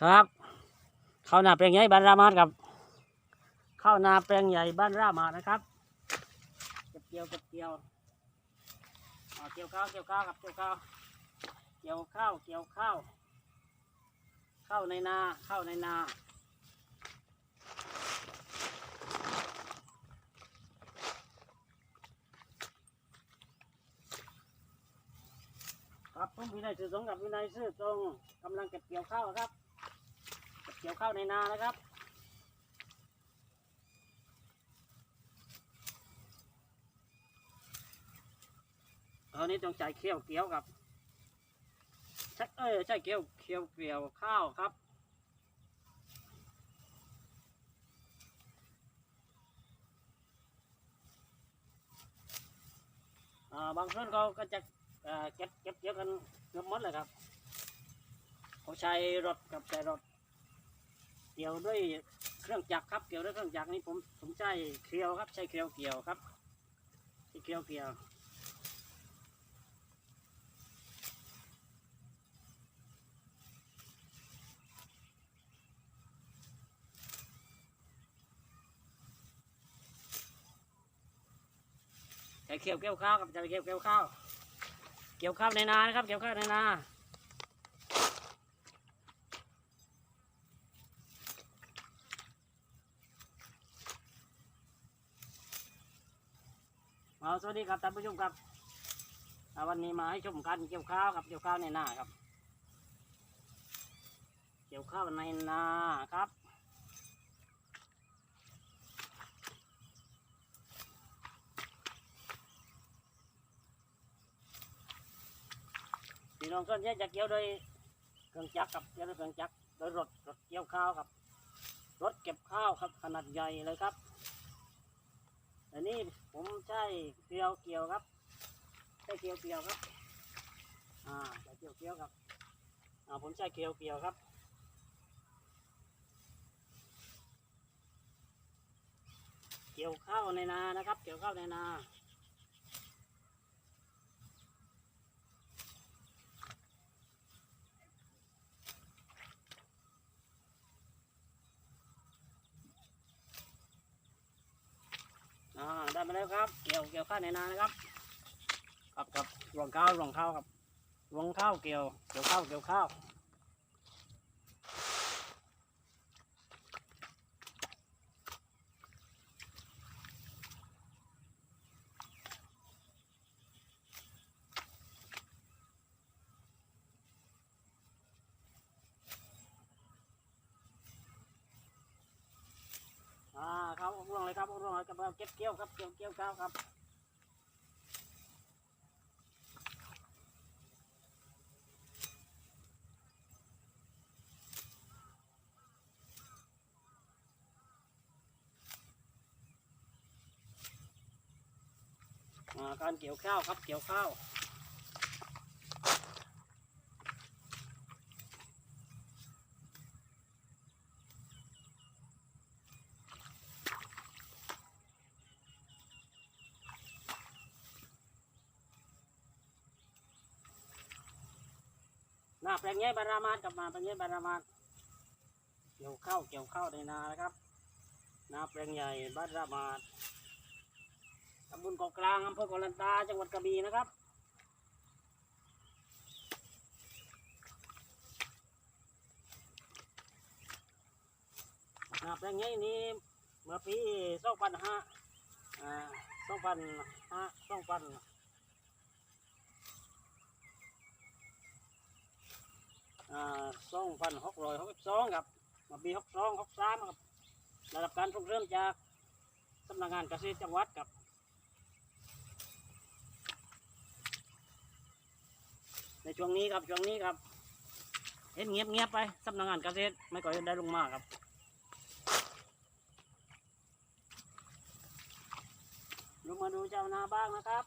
ครับ ข้าวนาแปลงใหญ่บ้านรามาดครับ ข้าวนาแปลงใหญ่บ้านรามาดนะครับเก็บเกี่ยวเก็บเกี่ยวอ่าเกี่ยวข้าวเกี่ยวข้าวครับเกี่ยวข้าวเกี่ยวข้าวเกี่ยวข้าวข้าวในนาข้าวในนาครับผมวินัยสื่อสงกับวินัยสื่อตรงกำลังเก็บเกี่ยวข้าวครับ เกี่ยวข้าวในนานะครับ ตอนนี้ต้องใช้เคี่ยวเกี่ยวกับใช่เออใช่เกี่ยวเคี่ยวเกี่ยวข้าวครับบางส่วนเขาก็จะเอ่อเก็บเก็บเกี่ยวกันเกือบหมดเลยครับเขาใช้รถกับใช้รถ เกี่ยวด้วยเครื่องจักรครับ เกี่ยวด้วยเครื่องจักรนี่ผมผมใช้เคี่ยวครับ ใช้เคี่ยวเกี่ยวครับใช้เคี่ยวเกี่ยวใส่เกี่ยวเกี่ยวข้าวกับใส่เกี่ยวเกี่ยวข้าว เกี่ยวข้าวในนานะครับ เกี่ยวข้าวในนา เอาสวัสดีครับท่านผู้ชมครับวันนี้มาให้ชมการเกี่ยวข้าวกับเกี่ยวข้าวในนาครับ เกี่ยวข้าวในนาครับพี่น้องส่วนใหญ่จะเกี่ยวโดยเครื่องจักรกับเกี่ยวด้วยเครื่องจักรโดยรถรถเกี่ยวข้าวครับรถเก็บข้าวครับขนาดใหญ่เลยครับันนี้ผมใช้เกลียวเกี่ยวครับใช้เกลียวเกี่ยวครับอ่าใช้เกลียวเกี่ยวครับอ่าผมใช้เกลียวเกี่ยวครับเกี่ยวข้าวในนานะครับ เกี่ยวข้าวในนา มาแล้วครับ เกี่ยวเกี่ยวข้าวในนานะครับครับครับรวงข้าวรวงข้าวครับรวงข้าวเกี่ยวเกี่ยวข้าวเกี่ยวข้าว อ่าครับรวงเลยครับรวงเลยกับเก็บเกี่ยวครับเกี่ยวเกี่ยวข้าวครับการเกี่ยวข้าวครับเกี่ยวข้าว แปลงเงี้ยบารามาดกลับมาแปลงเงี้ยบารามาดเกี่ยวข้าวเกี่ยวข้าวในนานะครับนาแปลงใหญ่บารามาดตำบลเกาะกลางอำเภอเกาะลันตาจังหวัดกระบี่นะครับนาแปลงนี้นี่เมื่อปีสองพันห้าอ่าสองพันห้าสองพันอ่า สองพันหกร้อยหกสิบสองครับมื่อปีหกสองหกสามครับได้รับการส่งเสริมจากสำนักงานเกษตรจังหวัดครับในช่วงนี้ครับช่วงนี้ครับเห็นเงียบเงียบไปสำนักงานเกษตรไม่ก่อยได้ลงมาครับลงมาดูเจ้านาบ้างนะครับ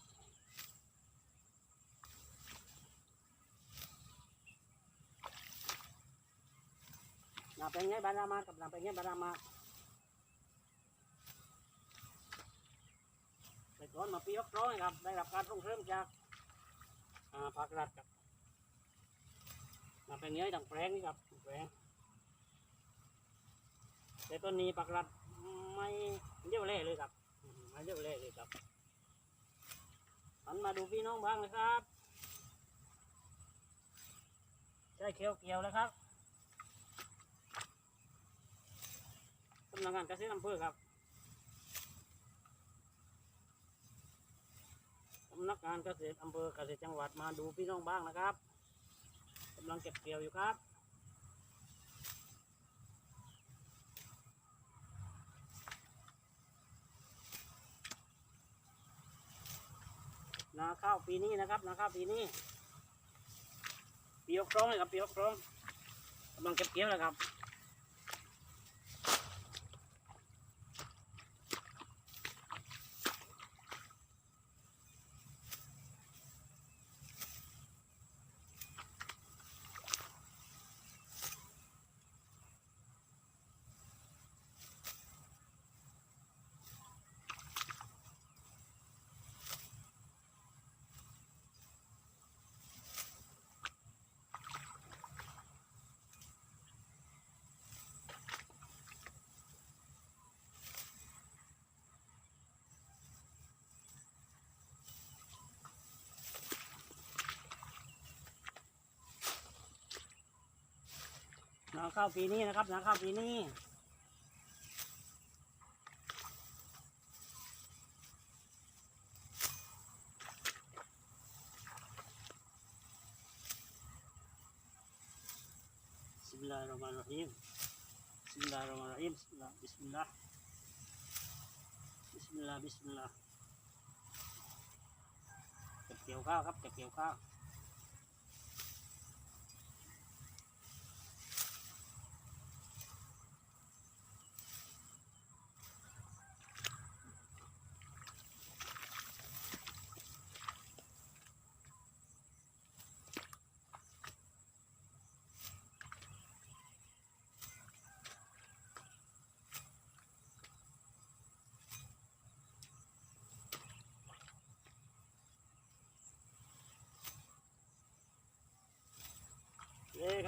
นาเป็นไงบารามากับนาเป็นไงบารามาแต่ก่อนมาปียกร้อยครับได้รับการส่งเสริมจากอ่าภาครัฐครับมาเป็นเงี้ยดังแปลงนี่ครับแปลงแต่ต้นนี้ปักรัดไม่เรียวเล่เลยครับไม่เรียวเล่เลยครับหันมาดูพี่น้องบ้างนะครับใช่เขียวเกี่ยวแล้วครับสำ นักงานเกษตรอำเภอครับสำนักงานเกษตรอำเภอเกษตรจังหวัดมาดูพี่น้องบ้างนะครับกำลังเก็บเกี่ยวอยู่ครับนาข้าวปีนี้นะครับนาข้าวปีนี้ปียกครองเลยครับปียกครองกำลังเก็บเกี่ยวเลยครับ นาข้าวปีนี้นะครับนาข้าวปีนี้บิสมิลลาฮิรเราะห์มานิรเราะฮีมบิสมิลลาฮิรเราะห์มานิรเราะฮีมบิสมิลลาห์บิสมิลลาห์บิสมิลลาห์เก็บเกี่ยวข้าวครับเก็บเกี่ยวข้าว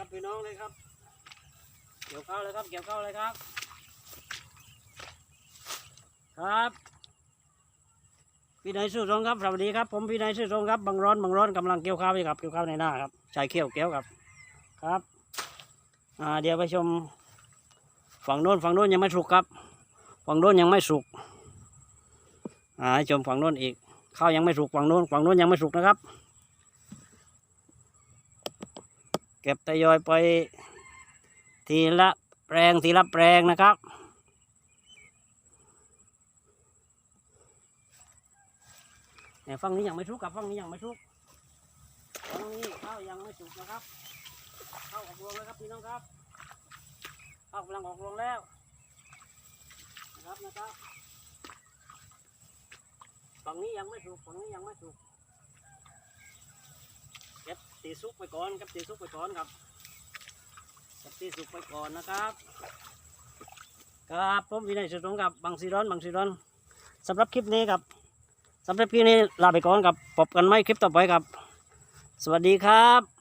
ครับพี่น้องเลยครับ เกี่ยวข้าวเลยครับ เกี่ยวข้าวเลยครับ ครับพี่นายสุรงครับสวัสดีครับผมพี่นายสุรงครับบางร้อนบางร้อนกำลังเกี่ยวข้าวอยู่ครับเกี่ยวข้าวในหน้าครับใช้เขี้ยวเกี่ยวครับครับอ่าเดี๋ยวไปชม ฝั่งโน้นฝั่งโน้นยังไม่สุกครับ ฝั่งโน้นยังไม่สุกอ่าให้ชมฝั่งโน้นอีกข้าวยังไม่สุกฝั่งโน้นฝั่งโน้นยังไม่สุกนะครับ เก็บทยอยไป ทีละแปลงทีละแปลงนะครับเนี่ยฝั่งนี้ยังไม่สุกกับฝั่งนี้ยังไม่สุกฝั่งนี้ข้าวยังไม่สุกนะครับข้าวออกรวงแล้วครับพี่น้องครับข้าวกำลังออกรวงแล้วนะครับนะครับฝั่งนี้ยังไม่สุกฝั่งนี้ยังไม่สุก ตีซุกไปก่อนครับตีซุกไปก่อนครับเก็บตีซุกไปก่อนนะครับครับผมวินัยสุดงกับบางสีร้อนบางสีร้อนสำหรับคลิปนี้ครับสำหรับคลิปนี้ลาไปก่อนครับพบกันไหมคลิปต่อไปครับ สวัสดีครับ